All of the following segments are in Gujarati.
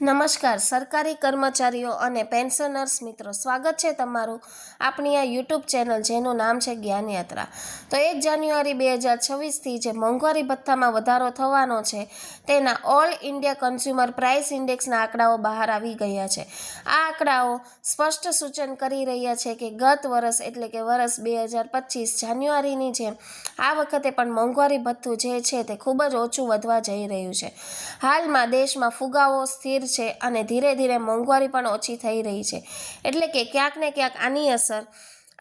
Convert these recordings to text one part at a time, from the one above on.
નમસ્કાર, સરકારી કર્મચારીઓ અને પેન્શનર્સ મિત્રો, સ્વાગત છે તમારું આપણી આ યુટ્યુબ ચેનલ જેનું નામ છે જ્ઞાનયાત્રા તો એક જાન્યુઆરી બે હજાર છવ્વીસથી જે મોંઘવારી ભથ્થામાં વધારો થવાનો છે, તેના ઓલ ઇન્ડિયા કન્ઝ્યુમર પ્રાઇસ ઇન્ડેક્સના આંકડાઓ બહાર આવી ગયા છે. આ આંકડાઓ સ્પષ્ટ સૂચન કરી રહ્યા છે કે ગત વર્ષ એટલે કે વર્ષ બે હજાર પચીસ જાન્યુઆરીની જેમ, આ વખતે પણ મોંઘવારી ભથ્થું જે છે તે ખૂબ જ ઓછું વધવા જઈ રહ્યું છે. હાલમાં દેશમાં ફુગાવો, સ્થિર છે અને ધીરે ધીરે મોંઘવારી પણ ઓછી થઈ રહી છે. એટલે કે ક્યાંક ને ક્યાંક આની અસર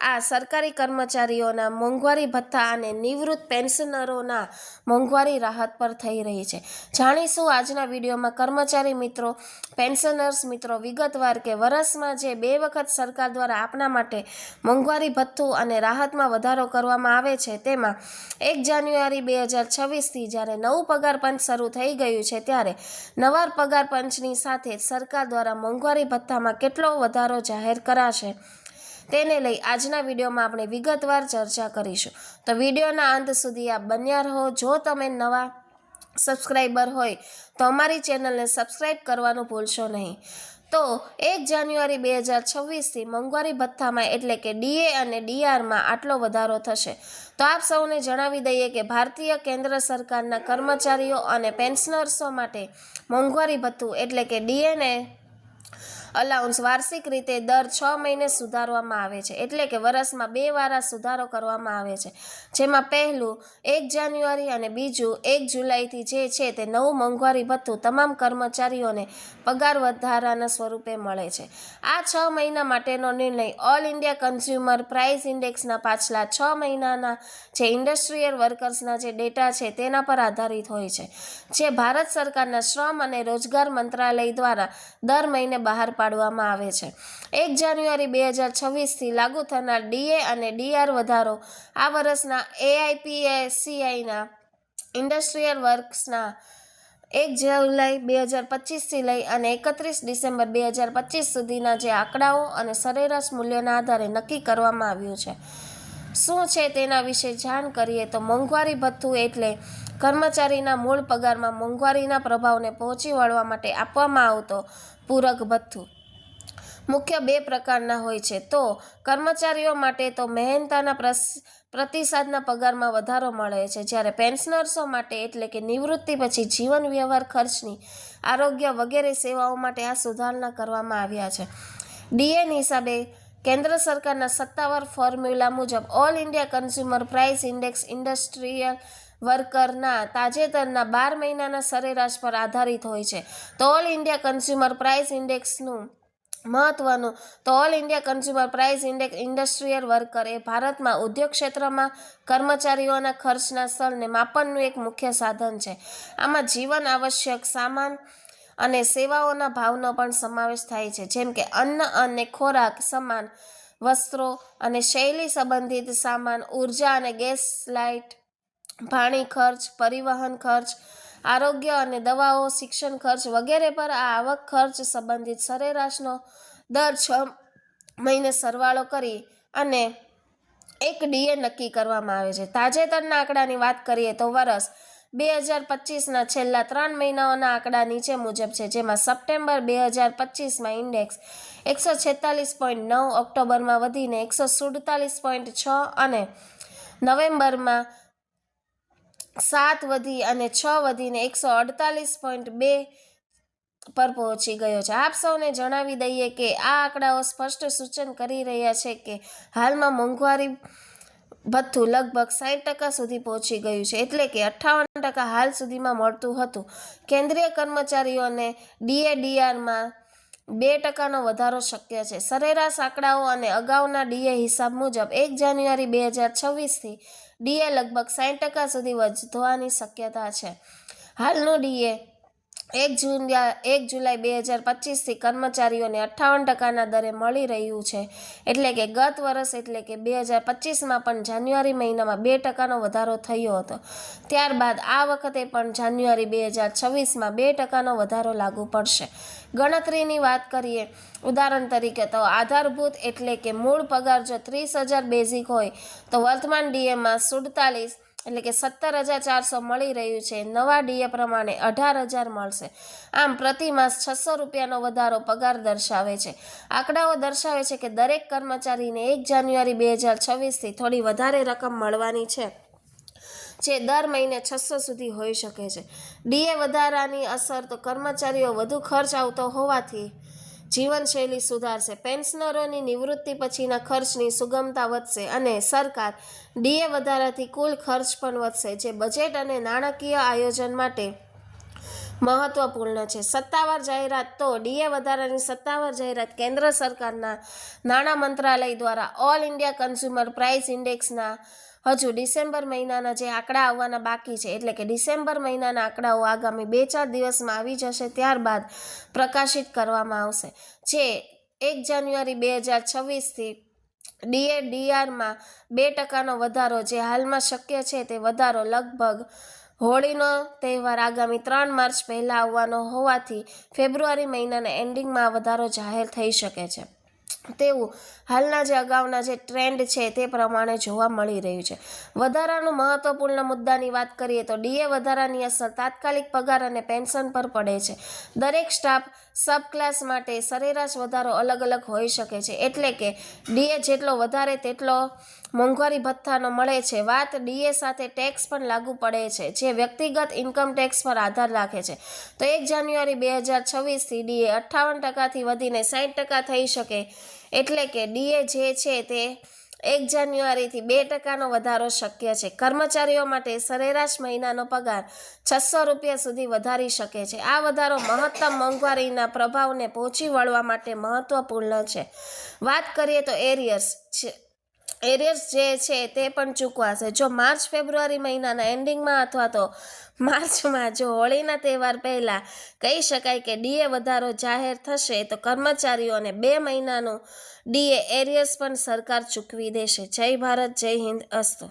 આ સરકારી કર્મચારીઓના મોંઘવારી ભથ્થા અને નિવૃત્ત પેન્શનરોના મોંઘવારી રાહત પર થઈ રહી છે. જાણીશું આજના વિડીયોમાં કર્મચારી મિત્રો, પેન્શનર્સ મિત્રો વિગતવાર કે વર્ષમાં જે બે વખત સરકાર દ્વારા આપના માટે મોંઘવારી ભથ્થું અને રાહતમાં વધારો કરવામાં આવે છે તેમાં એક જાન્યુઆરી બે હજાર છવ્વીસથી જ્યારે નવું પગાર પંચ શરૂ થઈ ગયું છે ત્યારે નવા પગાર પંચની સાથે સરકાર દ્વારા મોંઘવારી ભથ્થામાં કેટલો વધારો જાહેર કરાશે? તેને લઈ આજના વિડીયોમાં આપણે વિગતવાર ચર્ચા કરીશું. તો વિડીયોના અંત સુધી આપ બન્યા રહો. જો તમે નવા સબસ્ક્રાઈબર હોય, તો અમારી ચેનલને સબસ્ક્રાઈબ કરવાનું ભૂલશો નહીં. તો એક જાન્યુઆરી બે હજાર છવ્વીસથી મોંઘવારી ભથ્થામાં એટલે કે ડીએ અને ડીઆરમાં આટલો વધારો થશે. તો આપ સૌને જણાવી દઈએ કે ભારતીય કેન્દ્ર સરકારના કર્મચારીઓ અને પેન્શનર્સો માટે મોંઘવારી ભથ્થું એટલે કે ડીએને અલાઉન્સ વાર્ષિક રીતે દર છ મહિને સુધારવામાં આવે છે. એટલે કે વર્ષમાં બે વાર સુધારો કરવામાં આવે છે. જેમાં પહેલું, એક જાન્યુઆરી અને બીજું એક જુલાઈથી જે છે તે નવું મોંઘવારી ભથ્થું તમામ કર્મચારીઓને પગાર વધારાના સ્વરૂપે મળે છે. આ છ મહિના માટેનો નિર્ણય ઓલ ઇન્ડિયા કન્ઝ્યુમર પ્રાઇસ ઇન્ડેક્સના પાછલા છ મહિનાના જે ઇન્ડસ્ટ્રીયલ વર્કર્સના જે ડેટા છે તેના પર આધારિત હોય છે. જે ભારત સરકારના શ્રમ અને રોજગાર મંત્રાલય દ્વારા દર મહિને બહાર પાડવામાં આવે છે. એક જાન્યુઆરી બે હજાર છવ્વીસથી લાગુ થનાર ડીએ અને ડીઆર વધારો આ વર્ષના એઆઈપીએસીઆઈના ઇન્ડસ્ટ્રીયલ વર્ક્સના એક જુલાઈ બે હજાર પચીસથી લઈ અને એકત્રીસ ડિસેમ્બર બે હજાર પચીસ સુધીના જે આંકડાઓ અને સરેરાશ મૂલ્યોના આધારે નક્કી કરવામાં આવ્યું છે. શું છે તેના વિશે જાણ કરીએ તો મોંઘવારી ભથ્થું એટલે કર્મચારીના મૂળ પગારમાં મોંઘવારીના પ્રભાવને પહોંચી વળવા માટે આપવામાં આવતો પૂરક ભથ્થું. મુખ્ય બે પ્રકારના હોય છે. તો કર્મચારીઓ માટે તો મહેનતાના પ્રતિસાદના પગારમાં વધારો મળે છે. જ્યારે પેન્શનર્સો માટે એટલે કે નિવૃત્તિ પછી જીવન વ્યવહાર ખર્ચની, આરોગ્ય વગેરે સેવાઓ માટે આ સુધારણા કરવામાં આવ્યા છે. ડીએન હિસાબે કેન્દ્ર સરકારના સત્તાવાર ફોર્મ્યુલા મુજબ all India consumer price index industrial વર્કરના, તાજેતરના બાર મહિનાના સરેરાશ પર આધારિત હોય છે. તો ઓલ ઇન્ડિયા કન્ઝ્યુમર પ્રાઇસ ઇન્ડેક્સનું મહત્વનું. તો all India consumer price index industrial worker એ ભારતમાં ઉદ્યોગ ક્ષેત્રમાં કર્મચારીઓના ખર્ચના સ્તરને માપનનું એક મુખ્ય સાધન છે. આમાં જીવન આવશ્યક, સામાન અને સેવાઓના ભાવનો પણ સમાવેશ થાય છે. જેમ કે અન્ન અને ખોરાક, સમાન વસ્ત્રો અને શૈલી સંબંધિત સામાન, ઊર્જા અને ગેસ લાઇટ પાણી ખર્ચ, પરિવહન ખર્ચ, આરોગ્ય અને દવાઓ, શિક્ષણ ખર્ચ વગેરે પર આ આવક ખર્ચ સંબંધિત સરેરાશનો દર છ મહિને સરવાળો કરી અને એક ડીએ નક્કી કરવામાં આવે છે. તાજેતરના આંકડાની વાત કરીએ તો વર્ષ બે હજાર પચીસના છેલ્લા ત્રણ મહિનાઓના આંકડા નીચે મુજબ છે, જેમાં સપ્ટેમ્બર બે હજાર પચીસમાં ઇન્ડેક્સ એકસો છેતાલીસ પોઈન્ટ નવ, ઓક્ટોબરમાં વધીને એકસો સુડતાલીસ પોઈન્ટ છ અને નવેમ્બરમાં સાત વધી અને છ વધીને એકસો અડતાલીસ પોઈન્ટ બે પર પહોંચી ગયો છે. આપ સૌને જણાવી દઈએ કે આ આંકડાઓ સ્પષ્ટ સૂચન કરી રહ્યા છે કે હાલમાં મોંઘવારી ભથ્થું લગભગ સાઠ ટકા સુધી પહોંચી ગયું છે, એટલે કે અઠ્ઠાવન ટકા હાલ સુધીમાં મળતું હતું. કેન્દ્રીય કર્મચારીઓને ડીએડીઆરમાં બે ટકાનો વધારો શક્ય છે. સરેરાશ આંકડાઓ અને અગાઉના ડીએ હિસાબ મુજબ એક જાન્યુઆરી બે હજાર છવ્વીસથી ડીએ લગભગ સાઠ ટકા સુધી વધવાની શક્યતા છે. હાલનો ડીએ એક જૂન એક જુલાઈ બે હજાર પચીસથી કર્મચારીઓને અઠ્ઠાવન ટકાના દરે મળી રહ્યું છે. એટલે કે ગત વર્ષ, એટલે કે બે હજાર પચીસમાં પણ જાન્યુઆરી મહિનામાં બે ટકાનો વધારો થયો હતો. ત્યારબાદ આ વખતે પણ જાન્યુઆરી બે હજાર છવ્વીસમાં બે ટકાનો વધારો લાગુ પડશે. ગણતરીની વાત કરીએ, ઉદાહરણ તરીકે તો આધારભૂત એટલે કે મૂળ પગાર જો ત્રીસ હજાર બેઝિક હોય, તો વર્તમાન ડીએમાં સુડતાલીસ એટલે કે સત્તર હજાર ચારસો મળી રહ્યું છે. નવા ડીએ પ્રમાણે અઢાર હજાર મળશે. આમ પ્રતિ માસ છસો રૂપિયાનો વધારો પગાર દર્શાવે છે. આંકડાઓ દર્શાવે છે કે દરેક કર્મચારીને એક જાન્યુઆરી બે હજાર છવ્વીસથી થોડી વધારે રકમ મળવાની છે, જે દર મહિને છસો સુધી હોઈ શકે છે. ડીએ વધારાની અસર તો કર્મચારીઓ વધુ ખર્ચ આવતો હોવાથી જીવનશૈલી સુધારશે, પેન્શનરોની નિવૃત્તિ પછીના ખર્ચની સુગમતા વધશે અને સરકાર ડીએ વધારાથી કુલ ખર્ચ પણ વધશે, જે બજેટ અને નાણાકીય આયોજન માટે મહત્વપૂર્ણ છે. સત્તાવાર જાહેરાત તો ડીએ વધારાની સત્તાવાર જાહેરાત કેન્દ્ર સરકારના નાણાં મંત્રાલય દ્વારા ઓલ ઇન્ડિયા કન્ઝ્યુમર પ્રાઇસ ઇન્ડેક્સના હજુ ડિસેમ્બર મહિનાના જે આંકડા આવવાના બાકી છે, એટલે કે ડિસેમ્બર મહિનાના આંકડાઓ આગામી બે ચાર દિવસમાં આવી જશે ત્યારબાદ પ્રકાશિત કરવામાં આવશે. જે એક જાન્યુઆરી બે હજાર છવ્વીસથી ડીએ ડીઆરમાં બે ટકાનો વધારો જે હાલમાં શક્ય છે તે વધારો લગભગ હોળીનો તહેવાર આગામી ત્રણ માર્ચ પહેલાં આવવાનો હોવાથી ફેબ્રુઆરી મહિનાના એન્ડિંગમાં વધારો જાહેર થઈ શકે છે. તેવું હાલના જે અગાઉના જે ટ્રેન્ડ છે તે પ્રમાણે જોવા મળી રહ્યું છે. વધારાનું મહત્વપૂર્ણ મુદ્દાની વાત કરીએ તો ડીએ વધારાની અસર તાત્કાલિક પગાર અને પેન્શન પર પડે છે. દરેક સ્ટાફ સબ ક્લાસ માટે સરેરાશ વધારો અલગ અલગ હોઈ શકે છે. એટલે કે ડીએ જેટલો વધારે તેટલો મોંઘવારી ભથ્થાનો મળે છે. વાત ડીએ સાથે ટેક્સ પણ લાગુ પડે છે, જે વ્યક્તિગત ઇન્કમ ટેક્સ પર આધાર રાખે છે. તો એક જાન્યુઆરી બે હજાર છવ્વીસથી ડીએ અઠ્ઠાવન ટકાથી વધીને સાઠ ટકા થઈ શકે. એટલે કે ડીએ જે છે તે એક જાન્યુઆરીથી બે ટકાનો વધારો શક્ય છે. કર્મચારીઓ માટે સરેરાશ મહિનાનો પગાર છસો રૂપિયા સુધી વધારી શકે છે. આ વધારો મહત્તમ મોંઘવારીના પ્રભાવને પહોંચી વળવા માટે મહત્વપૂર્ણ છે. વાત કરીએ તો એરિયર્સ છે. એરિયર્સ જે છે તે પણ ચૂકવાશે. જો માર્ચ, ફેબ્રુઆરી મહિનાના એન્ડિંગમાં અથવા તો માર્ચમાં જો હોળીના તહેવાર પહેલાં કહી શકાય કે ડીએ વધારો જાહેર થશે, તો કર્મચારીઓને બે મહિનાનું ડીએ એરિયર્સ પણ સરકાર ચૂકવી દેશે. જય ભારત, જય હિન્દ. અસ્તુ.